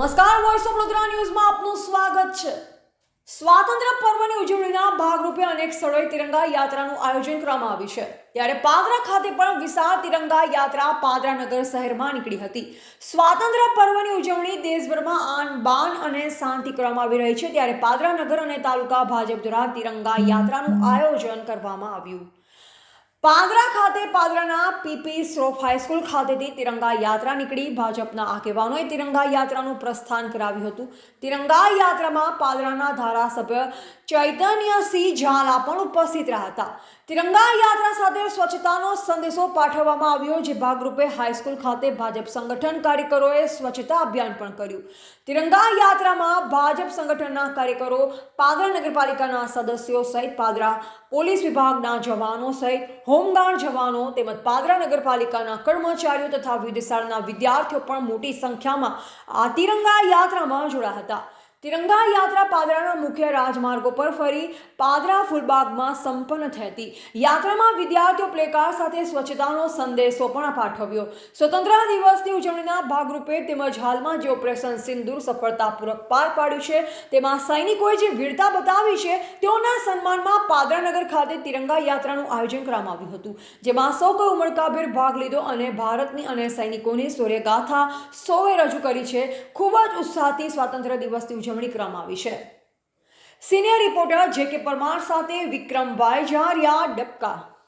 નમસ્કાર voice of Vadodara ન્યૂઝમાં આપનું સ્વાગત છે. સ્વાતંત્ર્ય પર્વની ઉજવણીના ભાગરૂપે અનેક સ્થળોએ તિરંગા યાત્રાનું આયોજન કરવામાં આવ્યું છે. ત્યારે પાદરા ખાતે પણ વિશાળ તિરંગા યાત્રા પાદરા નગર શહેરમાં નીકળી હતી. સ્વાતંત્ર્ય પર્વની ઉજવણી દેશભરમાં આન બાન અને શાંતિ કરવામાં આવી રહી છે. ત્યારે પાદરા નગર અને તાલુકા ભાજપ દ્વારા તિરંગા યાત્રાનું આયોજન કરવામાં આવ્યું. પાદરા ખાતે પાદરાના પીપી શ્રોફ હાઈસ્કૂલ ખાતેથી તિરંગા યાત્રા નીકળી. ભાજપના આગેવાનોએ તિરંગા યાત્રાનું પ્રસ્થાન કરાવ્યું હતું. તિરંગા યાત્રામાં પાદરાના ધારાસભ્ય ચૈતન્યસિંહ ઝાલા પણ ઉપસ્થિત રહ્યા હતા. તિરંગા યાત્રા સાથે સ્વચ્છતાનો સંદેશો પાઠવવામાં આવ્યો, જે ભાગરૂપે હાઈસ્કૂલ ખાતે ભાજપ સંગઠન કાર્યકરોએ સ્વચ્છતા અભિયાન પણ કર્યું. તિરંગા યાત્રામાં ભાજપ સંગઠનના કાર્યકરો, પાદરા નગરપાલિકાના સદસ્યો સહિત પાદરા પોલીસ વિભાગના જવાનો સહિત હોમગાર્ડ જવાનો તેમજ પાદરા નગરપાલિકાના કર્મચારીઓ તથા વિવિધ વિદ્યાર્થીઓ પણ મોટી સંખ્યામાં આ તિરંગા યાત્રામાં જોડાયા હતા. તિરંગા યાત્રા પાદરાના મુખ્ય રાજમાર્ગો પર ફરી પાદરા ફૂલબાગમાં સંપન્ન થઈ હતી યાત્રામાં વિદ્યાર્થીઓ પ્લેકાર્ડ સાથે સ્વચ્છતાનો સંદેશો પણ પાઠવ્યો. સ્વતંત્ર દિવસની ઉજવણીના ભાગરૂપે તેમજ હાલમાં જે ઓપરેશન સિંદૂર સફળતાપૂર્વક પાર પાડ્યું છે, તેમાં સૈનિકોએ જે વીરતા બતાવી છે, તેઓના સન્માનમાં પાદરાનગર ખાતે તિરંગા યાત્રાનું આયોજન કરવામાં આવ્યું હતું, જેમાં સૌ કોઈ ઉમળકાભેર ભાગ લીધો અને ભારતની અને સૈનિકોની સૂર્યગાથા સૌએ રજૂ કરી છે. ખૂબ જ ઉત્સાહથી સ્વાતંત્ર્ય દિવસની ઉજવણી કરવામાં આવી છે. સિનિયર રિપોર્ટર જે કે પરમાર સાથે વિક્રમભાઈ જારિયા ડબકા